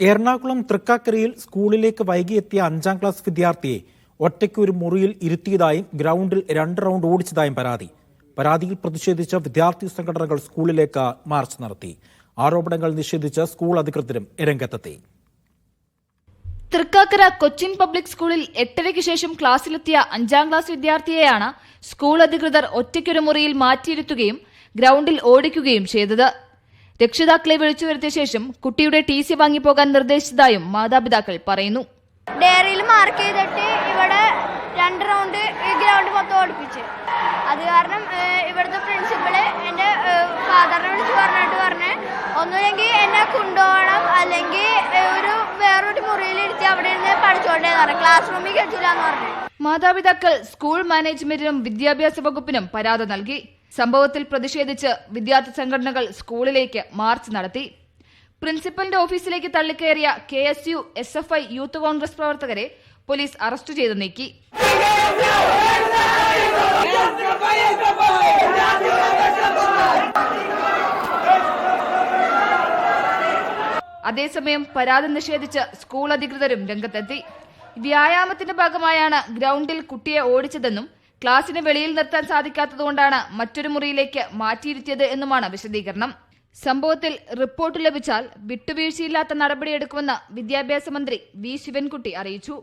എറണാകുളം തൃക്കാക്കരയിൽ സ്കൂളിലേക്ക് വൈകി എത്തിയ അഞ്ചാം ക്ലാസ് വിദ്യാർത്ഥിയെ ഒറ്റയ്ക്ക് ഒരു മുറിയിൽ ഇരുത്തിയതായും ഗ്രൗണ്ടിൽ രണ്ട് റൗണ്ട് ഓടിച്ചതായും പരാതി. പരാതിയിൽ പ്രതിഷേധിച്ച വിദ്യാർത്ഥി സംഘടനകൾ സ്കൂളിലേക്ക് മാർച്ച് നടത്തി. ആരോപണങ്ങൾ നിഷേധിച്ച് സ്കൂൾ അധികൃതരും രംഗത്തെത്തി. തൃക്കാക്കര കൊച്ചിൻ പബ്ലിക് സ്കൂളിൽ എട്ടരയ്ക്ക് ശേഷം ക്ലാസ്സിലെത്തിയ അഞ്ചാം ക്ലാസ് വിദ്യാർത്ഥിയെയാണ് സ്കൂൾ അധികൃതർ ഒറ്റയ്ക്കൊരു മുറിയിൽ മാറ്റിയിരുത്തുകയും ഗ്രൗണ്ടിൽ ഓടിക്കുകയും ചെയ്തത്. രക്ഷിതാക്കളെ വിളിച്ചു വരുത്തിയ ശേഷം കുട്ടിയുടെ ടി സി വാങ്ങിപ്പോകാൻ നിർദ്ദേശിച്ചതായും മാതാപിതാക്കൾ പറയുന്നു. ഡയറിയിൽ മാർക്ക് ചെയ്തിട്ട് ഇവിടെ രണ്ട് റൗണ്ട് ഈ ഗ്രൗണ്ട് മൊത്തം ഓടിപ്പിച്ച്. അത് കാരണം ഇവിടുത്തെ പ്രിൻസിപ്പൾ എന്റെ ഫാദറിനെ വിളിച്ച് പറഞ്ഞിട്ട് പറഞ്ഞ് ഒന്നുമില്ലെങ്കിൽ എന്നെ കൊണ്ടുപോകണം അല്ലെങ്കിൽ ഒരു വേറൊരു മുറിയിൽ ഇരുത്തി അവിടെ ഇരുന്ന് പഠിച്ചോണ്ടേ പറഞ്ഞു. ക്ലാസ് റൂമിൽ കയറ്റില്ല എന്ന് പറഞ്ഞു. മാതാപിതാക്കൾ സ്കൂൾ മാനേജ്മെന്റിനും വിദ്യാഭ്യാസ വകുപ്പിനും പരാതി നൽകി. സംഭവത്തിൽ പ്രതിഷേധിച്ച് വിദ്യാർത്ഥി സംഘടനകൾ സ്കൂളിലേക്ക് മാർച്ച് നടത്തി. പ്രിൻസിപ്പലിന്റെ ഓഫീസിലേക്ക് തള്ളിക്കയറിയ K S U S F I Youth Congress പ്രവർത്തകരെ പോലീസ് അറസ്റ്റ് ചെയ്ത് നീക്കി. അതേസമയം പരാതി നിഷേധിച്ച് സ്കൂൾ അധികൃതരും രംഗത്തെത്തി. വ്യായാമത്തിന്റെ ഭാഗമായാണ് ഗ്രൗണ്ടിൽ കുട്ടിയെ ഓടിച്ചതെന്നും ക്ലാസിന് വെളിയിൽ നിർത്താൻ സാധിക്കാത്തതുകൊണ്ടാണ് മറ്റൊരു മുറിയിലേക്ക് മാറ്റിയിരുത്തിയത് എന്നുമാണ് വിശദീകരണം. സംഭവത്തിൽ റിപ്പോർട്ട് ലഭിച്ചാൽ വിട്ടുവീഴ്ചയില്ലാത്ത നടപടിയെടുക്കുമെന്ന് വിദ്യാഭ്യാസ മന്ത്രി വി. ശിവൻകുട്ടി അറിയിച്ചു.